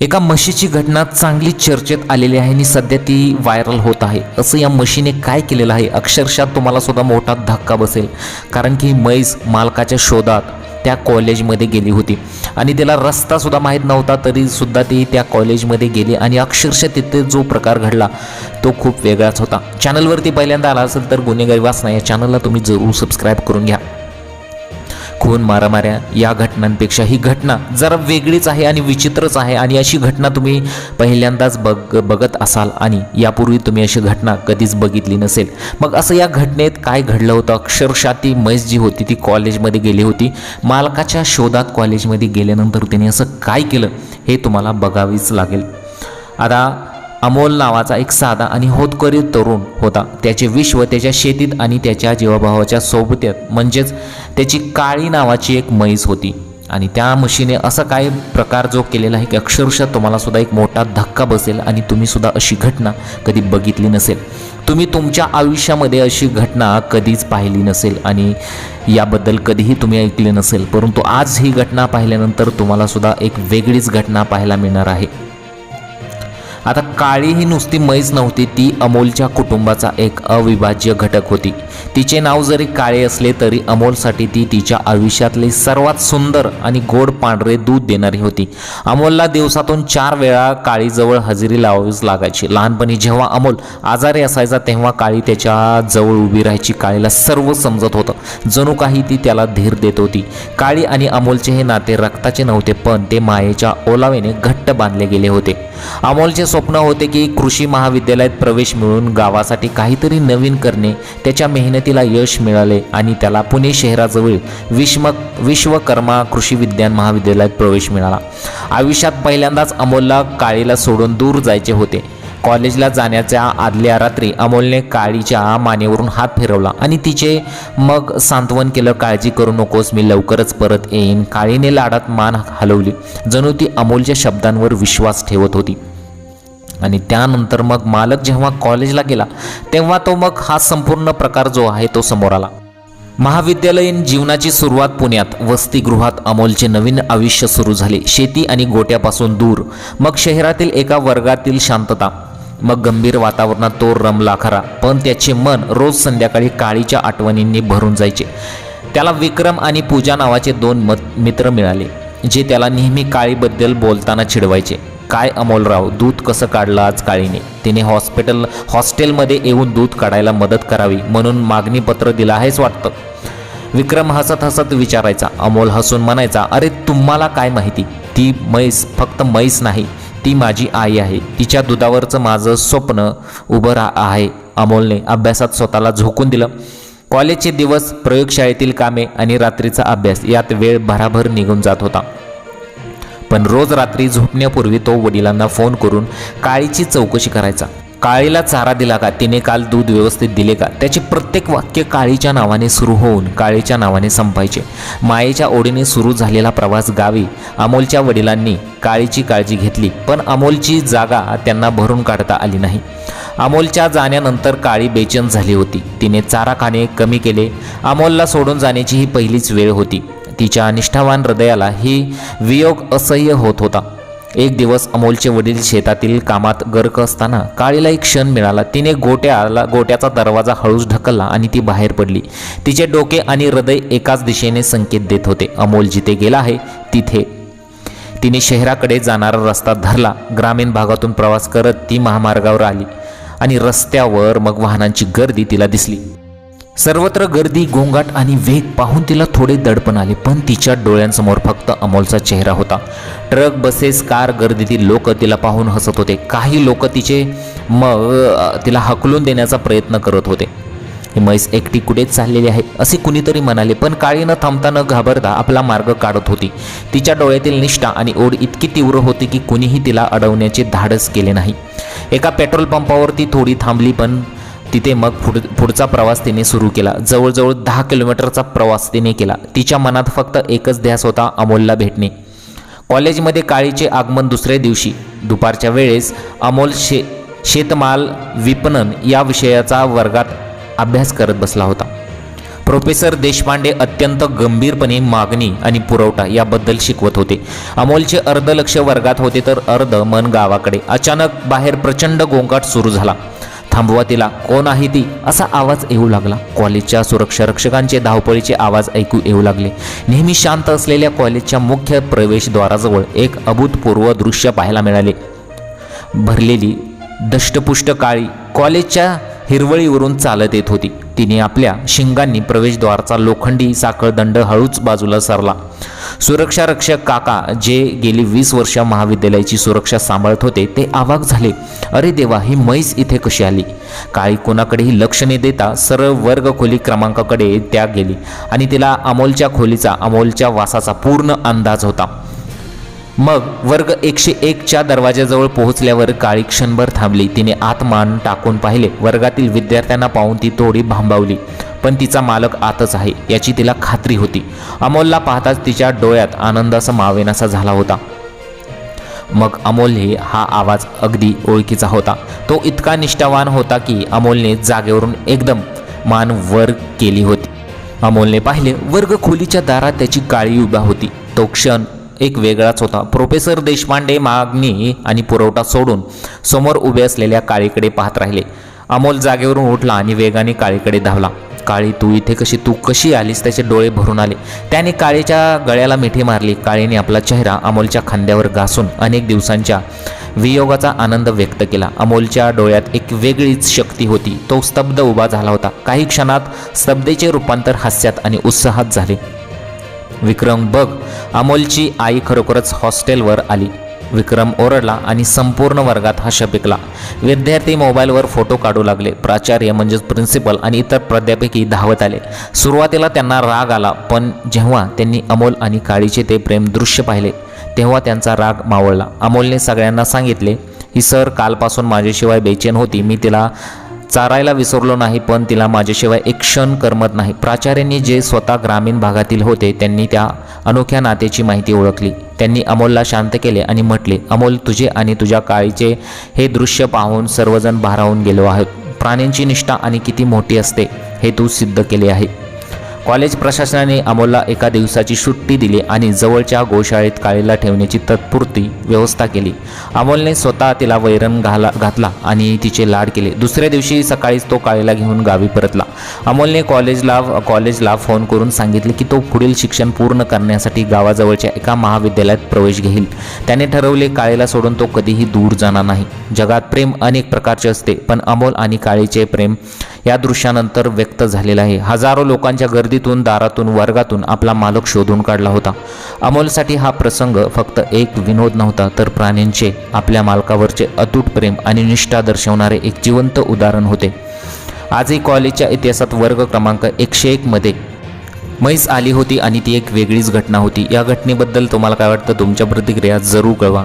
एका म्हशीची घटना चांगली चर्चेत आलेली आहे आणि सध्या ती व्हायरल होत आहे. असं या म्हशीने काय केलेलं आहे? अक्षरशः तुम्हाला सुद्धा मोठा धक्का बसेल. कारण की म्हैस मालकाच्या शोधात त्या कॉलेजमध्ये गेली होती. आणि तिला रस्तासुद्धा माहीत नव्हता तरीसुद्धा ती त्या कॉलेजमध्ये गेली आणि अक्षरशः तिथे जो प्रकार घडला तो खूप वेगळाच होता. चॅनलवरती पहिल्यांदा आला असेल तर गुन्हेगारी वाचना या चॅनलला तुम्ही जरूर सबस्क्राईब करून घ्या. खून मारामाऱ्या या घटनांपेक्षा ही घटना जरा वेगळीच आहे आणि विचित्रच आहे. आणि अशी घटना तुम्ही पहिल्यांदाच बघ बघत असाल आणि यापूर्वी तुम्ही अशी घटना कधीच बघितली नसेल. मग असं या घटनेत काय घडलं होतं? अक्षरशः ती म्हैस जी होती ती कॉलेजमध्ये गेली होती. मालकाच्या शोधात कॉलेजमध्ये गेल्यानंतर तिने असं काय केलं हे तुम्हाला बघावीच लागेल. आता अमोल नावाचा एक साधा आणि होतकरी तरुण होता. त्याचे विश्व त्याच्या शेतीत आणि त्याच्या जीवाभावाच्या सोबत्यात म्हणजेच त्याची काळी नावाची एक म्हैस होती. आणि त्या म्हशीने असा काय प्रकार जो केलेला आहे की अक्षरशः तुम्हाला सुद्धा एक मोठा धक्का बसेल आणि तुम्ही सुद्धा अशी घटना कधी बघितली नसेल. तुम्ही तुमच्या आयुष्यामध्ये अशी घटना कधीच पाहिली नसेल आणि याबद्दल कधीही तुम्ही ऐकले नसेल. परंतु आज ही घटना पाहिल्यानंतर तुम्हाला सुद्धा एक वेगळीच घटना पाहायला मिळणार आहे. आता काळी ही नुसती मैज नव्हती ती अमोलच्या कुटुंबाचा एक अविभाज्य घटक होती. तिचे नाव जरी काळे असले तरी अमोलसाठी ती तिच्या आयुष्यातले सर्वात सुंदर आणि गोड पांढरे दूध देणारी होती. अमोलला दिवसातून चार वेळा काळीजवळ हजेरी लावावीच लागायची. लहानपणी जेव्हा अमोल आजारी असायचा तेव्हा काळी त्याच्याजवळ उभी राहायची. काळीला सर्व समजत होतं. जणू काही ती त्याला धीर देत होती. काळी आणि अमोलचे हे नाते रक्ताचे नव्हते पण ते मायेच्या ओलावेने घट्ट बांधले गेले होते. अमोलचे स्वप्न होते की कृषी महाविद्यालयात प्रवेश मिळून गावासाठी काहीतरी नवीन करणे त्याच्या मेहनत मेहनतीला यश मिळाले आणि त्याला पुणे शहराजवळ विश्व विश्वकर्मा कृषी विज्ञान महाविद्यालयात प्रवेश मिळाला. आयुष्यात पहिल्यांदाच अमोलला काळीला सोडून दूर जायचे होते. कॉलेजला जाण्याच्या आदल्या रात्री अमोलने काळीच्या मानेवरून हात फिरवला आणि तिचे मग सांत्वन केलं काळजी करू नकोस मी लवकरच परत येईन. काळीने लाडात मान हलवली. जणू ती अमोलच्या शब्दांवर विश्वास ठेवत होती. आणि त्यानंतर मग मालक जेव्हा कॉलेजला गेला तेव्हा तो मग हा संपूर्ण प्रकार जो आहे तो समोर आला. महाविद्यालयीन जीवनाची सुरुवात पुण्यात वसतिगृहात अमोलचे नवीन आयुष्य सुरू झाले. शेती आणि गोट्यापासून दूर. मग शहरातील एका वर्गातील शांतता. मग गंभीर वातावरणात तो रमला खरा. पण त्याचे मन रोज संध्याकाळी काळीच्या आठवणींनी भरून जायचे. त्याला विक्रम आणि पूजा नावाचे दोन मत मित्र मिळाले जे त्याला नेहमी काळीबद्दल बोलताना चिडवायचे. काय अमोलराव दूध कसं काढलं आज काळीने? तिने हॉस्पिटल हॉस्टेलमध्ये येऊन दूध काढायला मदत करावी म्हणून मागणीपत्र दिलं आहेच वाटतं? विक्रम हसत हसत विचारायचा. अमोल हसून म्हणायचा अरे तुम्हाला काय माहिती? ती म्हैस फक्त म्हैस नाही ती माझी आई आहे. तिच्या दुधावरचं माझं स्वप्न उभं रा आहे. अमोलने अभ्यासात स्वतःला झोकून दिलं. कॉलेजचे दिवस प्रयोगशाळेतील कामे आणि रात्रीचा अभ्यास यात वेळ भराभर निघून जात होता. पण रोज रात्री झोपण्यापूर्वी तो वडिलांना फोन करून काळीची चौकशी करायचा. काळीला चारा दिला का? तिने काल दूध व्यवस्थित दिले का? त्याचे प्रत्येक वाक्य काळीच्या नावाने सुरू होऊन काळीच्या नावाने संपायचे. मायेच्या ओढीने सुरू झालेला प्रवास गावी अमोलच्या वडिलांनी काळीची काळजी घेतली पण अमोलची जागा त्यांना भरून काढता आली नाही. अमोलच्या जाण्यानंतर काळी बेचैन झाली होती. तिने चारा खाणे कमी केले. अमोलला सोडून जाण्याची ही पहिलीच वेळ होती. तिच्या निष्ठावान हृदयाला ही वियोग असह्य होत होता. एक दिवस अमोलचे वडील शेतातील कामात गर्क असताना काळीला एक क्षण मिळाला. तिने गोट्याला गोट्याचा दरवाजा हळूच ढकलला आणि ती बाहेर पडली. तिचे डोके आणि हृदय एकाच दिशेने संकेत देत होते. अमोल जिथे गेला आहे तिथे. तिने शहराकडे जाणारा रस्ता धरला. ग्रामीण भागातून प्रवास करत ती महामार्गावर आली आणि रस्त्यावर मग वाहनांची गर्दी तिला दिसली. सर्वत्र गर्दी गोंगाट आणि वेग पाहून तिला थोडे दडपण आले पण तिच्या डोळ्यांसमोर फक्त अमोलचा चेहरा होता. ट्रक बसेस कार गर्दीतील लोक तिला पाहून हसत होते. काही लोक तिचे मग तिला हकलून देण्याचा प्रयत्न करत होते. ही म्हैस एकटी कुठेच चाललेली आहे? असे कुणीतरी म्हणाले पण काळी न थांबता न घाबरता आपला मार्ग काढत होती. तिच्या डोळ्यातील निष्ठा आणि ओढ इतकी तीव्र होती की कुणीही तिला अडवण्याचे धाडस केले नाही. एका पेट्रोल पंपावर ती थोडी थांबली पण तिथे मग पुढ पुढचा प्रवास तिने सुरू केला. जवळजवळ दहा किलोमीटरचा प्रवास तिने केला. तिच्या मनात फक्त एकच ध्यास होता अमोलला भेटणे. कॉलेजमध्ये काळीचे आगमन दुसऱ्या दिवशी. दुपारच्या वेळेस अमोल शे शेतमाल विपणन या विषयाचा वर्गात अभ्यास करत बसला होता. प्रोफेसर देशपांडे अत्यंत गंभीरपणे मागणी आणि पुरवठा याबद्दल शिकवत होते. अमोलचे अर्ध लक्ष वर्गात होते तर अर्ध मन गावाकडे. अचानक बाहेर प्रचंड गोंगाट सुरू झाला. थांबवा तिला कोण आहे ती? असा आवाज येऊ लागला. कॉलेजच्या सुरक्षा रक्षकांचे धावपळीचे आवाज ऐकू येऊ लागले. नेहमी शांत असलेल्या कॉलेजच्या मुख्य प्रवेशद्वाराजवळ एक अभूतपूर्व दृश्य पाहायला मिळाले. भरलेली दष्टपुष्ट काळी कॉलेजच्या हिरवळीवरून चालत येत होती. तिने आपल्या शिंगांनी प्रवेशद्वारचा लोखंडी साखळदंड हळूच बाजूला सरला. सुरक्षा रक्षक काका जे गेली वीस वर्ष महाविद्यालयाची सुरक्षा सांभाळत होते ते आवाक झाले. अरे देवा ही म्हैस इथे कशी आली? काळी कोणाकडेही लक्ष न देता सरळ वर्ग खोली क्रमांकाकडे त्या गेली आणि तिला अमोलच्या खोलीचा अमोलच्या वासाचा पूर्ण अंदाज होता. मग वर्ग एकशे एकच्या दरवाजाजवळ पोहोचल्यावर काळी क्षणभर थांबली. तिने आत मान टाकून पाहिले. वर्गातील विद्यार्थ्यांना पाहून ती थोडी भांबावली. पण तिचा मालक आतच आहे याची तिला खात्री होती. अमोलला पाहताच तिच्या डोळ्यात आनंदाचा मावेनासा झाला होता. मग अमोलने हा आवाज अगदी ओळखीचा होता. तो इतका निष्ठावान होता की अमोलने जागेवरून एकदम मान वर केली होती. अमोलने पाहिले वर्ग खोलीच्या दारात त्याची काळी उभा होती. तो क्षण एक वेगळाच होता. प्रोफेसर देशपांडे मागणी आणि पुरवठा सोडून समोर उभे असलेल्या काळीकडे पाहत राहिले. अमोल जागेवरून उठला आणि वेगाने काळीकडे धावला. काळी तू इथे कशी तू कशी आलीस? त्याचे डोळे भरून आले. त्याने काळीच्या गळ्याला मिठी मारली. काळीने आपला चेहरा अमोलच्या खांद्यावर घासून अनेक दिवसांच्या वियोगाचा आनंद व्यक्त केला. अमोलच्या डोळ्यात एक वेगळीच शक्ती होती. तो स्तब्ध उभा झाला होता. काही क्षणात स्तब्धेचे रूपांतर हास्यात आणि उत्साहात झाले. विक्रम बघ. अमोलची आई खरोखरच हॉस्टेलवर आली. विक्रम ओरडला आणि संपूर्ण वर्गात हा शपिकला विद्यार्थी मोबाईलवर फोटो काढू लागले. प्राचार्य म्हणजेच प्रिन्सिपल आणि इतर प्राध्यापकी धावत आले. सुरुवातीला त्यांना राग आला पण जेव्हा त्यांनी अमोल आणि काळीचे ते प्रेम दृश्य पाहिले तेव्हा त्यांचा राग मावळला. अमोलने सगळ्यांना सांगितले ही सर कालपासून माझ्याशिवाय बेचैन होती. मी तिला चारायला विसरलो नाही पण तिला माझ्याशिवाय एक क्षण करमत नाही. प्राचार्यांनी जे स्वतः ग्रामीण भागातील होते त्यांनी त्या अनोख्या नात्याची माहिती ओळखली. त्यांनी अमोलला शांत केले आणि म्हटले अमोल तुझे आणि तुझ्या काळीचे हे दृश्य पाहून सर्वजण भारावून गेलो आहोत. प्राण्यांची निष्ठा आणि किती मोठी असते हे तू सिद्ध केले आहे. कॉलेज प्रशासनाने अमोलला एका दिवसाची सुट्टी दिली आणि जवळच्या गोशाळेत काळीला ठेवण्याची तत्पुरती व्यवस्था केली. अमोलने स्वतः तिला वैरण घाला घातला आणि तिचे लाड केले. दुसऱ्या दिवशी सकाळीच तो काळीला घेऊन गावी परतला. अमोलने कॉलेजला कॉलेजला फोन करून सांगितले की तो पुढील शिक्षण पूर्ण करण्यासाठी गावाजवळच्या एका महाविद्यालयात प्रवेश घेईल. त्याने ठरवले काळीला सोडून तो कधीही दूर जाणार नाही. जगात प्रेम अनेक प्रकारचे असते पण अमोल आणि काळीचे प्रेम या दृश्यानंतर व्यक्त झालेला आहे. हजारो लोकांच्या गर्दीतून दारातून वर्गातून आपला मालक शोधून काढला होता. अमोलसाठी हा प्रसंग फक्त एक विनोद नव्हता तर प्राण्यांचे आपल्या मालकावरचे अतूट प्रेम आणि निष्ठा दर्शवणारे एक जिवंत उदाहरण होते. आजही कॉलेजच्या इतिहासात वर्ग क्रमांक एकशे एकमध्ये म्हैस आली होती आणि ती एक वेगळीच घटना होती. या घटनेबद्दल तुम्हाला काय वाटतं? तुमच्या प्रतिक्रिया जरूर कळवा.